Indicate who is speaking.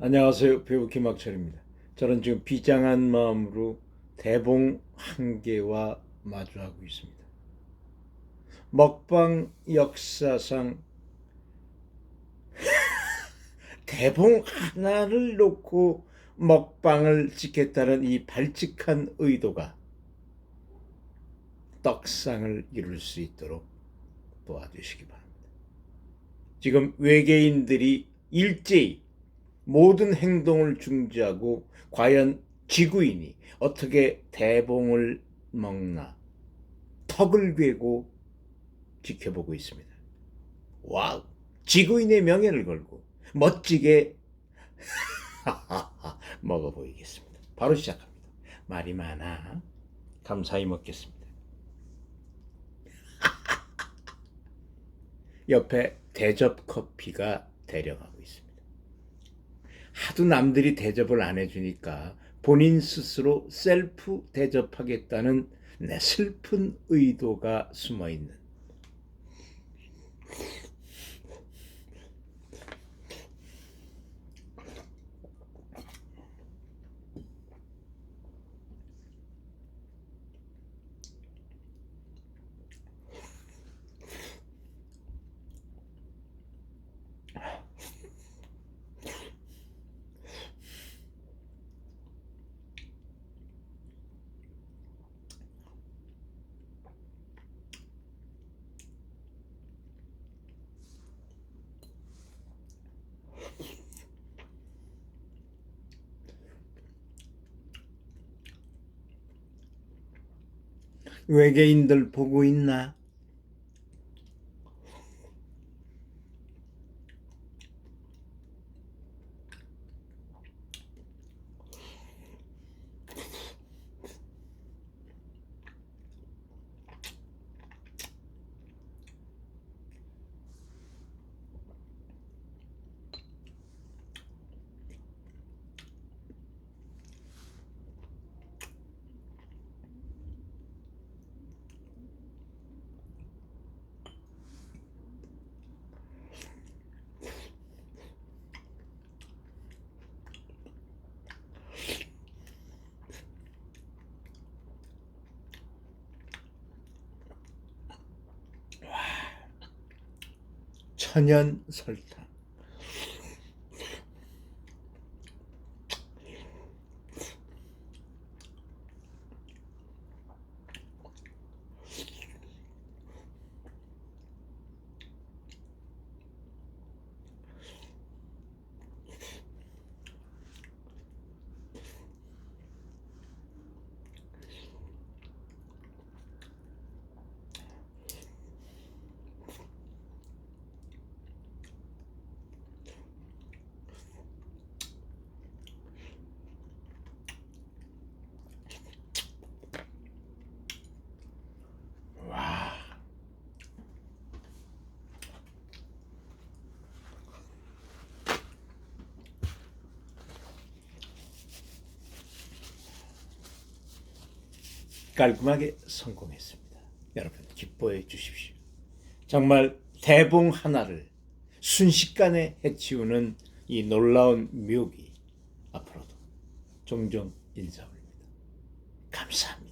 Speaker 1: 안녕하세요. 배우 김학철입니다. 저는 지금 비장한 마음으로 대봉 한 개와 마주하고 있습니다. 먹방 역사상 대봉 하나를 놓고 먹방을 찍겠다는 이 발칙한 의도가 떡상을 이룰 수 있도록 도와주시기 바랍니다. 지금 외계인들이 일제히 모든 행동을 중지하고 과연 지구인이 어떻게 대봉을 먹나 턱을 괴고 지켜보고 있습니다. 와우! 지구인의 명예를 걸고 멋지게 먹어 보이겠습니다. 바로 시작합니다. 말이 많아. 감사히 먹겠습니다. 옆에 대접 커피가 데려가고 있습니다. 하도 남들이 대접을 안 해주니까 본인 스스로 셀프 대접하겠다는 내 슬픈 의도가 숨어 있는 외계인들 보고 있나? 천연 설탕. 와. 깔끔하게 성공했습니다. 여러분 기뻐해 주십시오. 정말 대봉 하나를 순식간에 해치우는 이 놀라운 묘기 앞으로도 종종 올립니다. 감사합니다.